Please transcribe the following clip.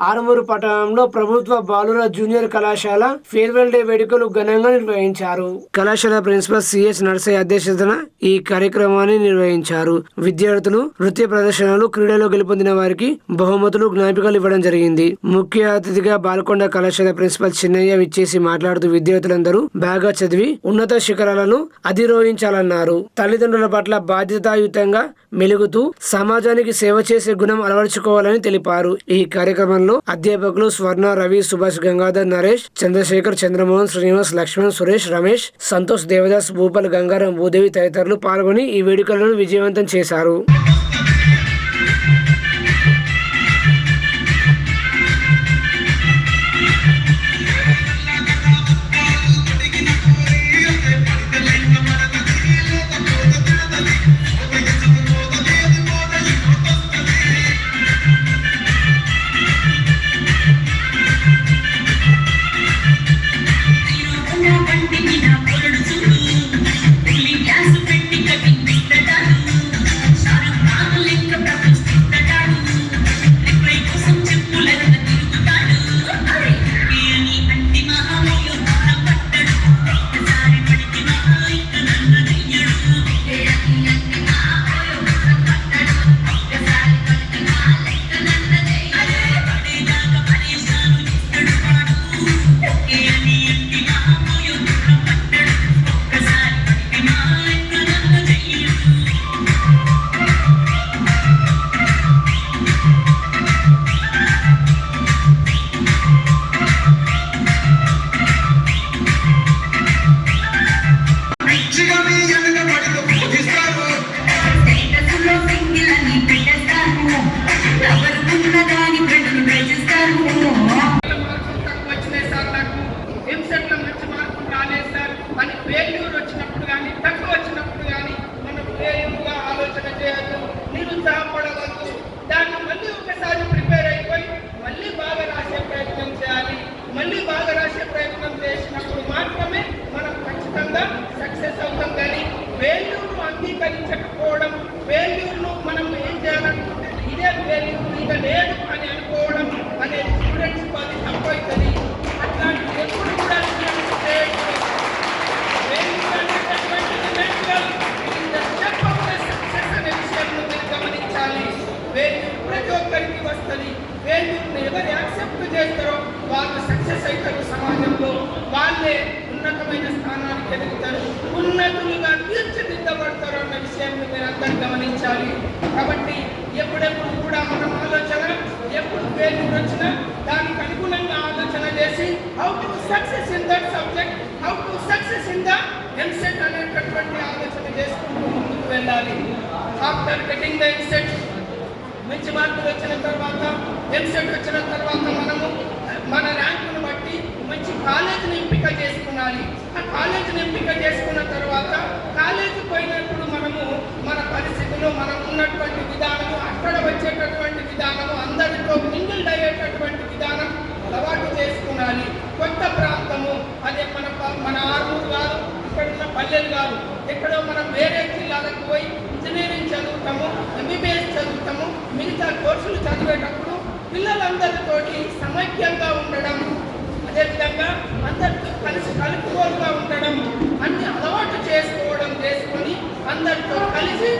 ఆరుమూరు పట్టణంలో ప్రభుత్వ బాలుర జూనియర్ కళాశాల ఫేర్వెల్ డే వేడుకలు ఘనంగా నిర్వహించారు. కళాశాల ప్రిన్సిపల్ సిఎస్ నర్సయ్య అధ్యక్షతన ఈ కార్యక్రమాన్ని నిర్వహించారు. విద్యార్థులు నృత్య ప్రదర్శనలు క్రీడలో గెలుపొందిన వారికి బహుమతులు జ్ఞాపికలు ఇవ్వడం జరిగింది. ముఖ్య అతిథిగా బాల్కొండ కళాశాల ప్రిన్సిపల్ చిన్నయ్య విచ్చేసి మాట్లాడుతూ విద్యార్థులందరూ బాగా చదివి ఉన్నత శిఖరాలను అధిరోహించాలన్నారు. తల్లిదండ్రుల పట్ల బాధ్యతాయుతంగా మెలుగుతూ సమాజానికి సేవ చేసే గుణం అలవర్చుకోవాలని తెలిపారు. ఈ కార్యక్రమంలో అధ్యాపకులు స్వర్ణ రవి సుభాష్ గంగాధర్ నరేష్ చంద్రశేఖర్ చంద్రమోహన్ శ్రీనివాస్ లక్ష్మణ్ సురేష్ రమేష్ సంతోష్ దేవదాస్ భూపాల్ గంగారం భూదేవి తదితరులు పాల్గొని ఈ వేడుకలను విజయవంతం చేశారు. సక్సెస్ అవుతాం కానీ ఫెయిల్యూర్ను అంగీకరించకపోవడం ఫెయిల్యూర్ను మనం ఏం చేయాలనుకుంటే ఇదే ఇక లేదు అని అనుకోవడం అనేది స్టూడెంట్స్ అది తప్పైతుంది. అట్లాంటి ఎప్పుడు కూడా అనే మీరు గమనించాలి. ప్రతి ఒక్కరికి వస్తుంది. ఫెయిల్యూర్ని ఎవరు యాక్సెప్ట్ చేస్తారో వాళ్ళు సక్సెస్ అవుతారు సమాజంలో. వాళ్ళే ఉన్నతమైన స్థానానికి ఎదుగుతారు. ఉన్నతులుగా తీర్చిదిద్దబడతారు అన్న విషయాన్ని మీరు అందరూ గమనించాలి. కాబట్టి ఎప్పుడెప్పుడు కూడా మనం ఆలోచన ఎప్పుడు వచ్చినా దానికి అనుగుణంగా ఆలోచన చేసి how to success in that subject how to success in the EAMCET అనేటటువంటి ఆలోచన చేసుకుంటూ ముందుకు వెళ్ళాలి. ఆఫ్టర్ గెటింగ్ ద ఎంసెట్ మంచి మార్కులు వచ్చిన తర్వాత ఎంసెట్ వచ్చిన తర్వాత మనము మన ర్యాంకును బట్టి మంచి కాలేజీని ఎంపిక చేసుకోవాలి ఆ కాలేజీని ఎంపిక చేసుకున్న తర్వాత ఇక్కడ కాదు ఎక్కడో మనం వేరే జిల్లాలకు పోయి ఇంజనీరింగ్ చదువుతాము ఎంబీబీఎస్ చదువుతాము మిగతా కోర్సులు చదివేటప్పుడు పిల్లలందరితోటి సమైక్యంగా ఉండడం అదేవిధంగా అందరితో కలిసి కలుపుకోలుగా ఉండడం అన్ని అలవాటు చేసుకోవడం చేసుకొని అందరితో కలిసి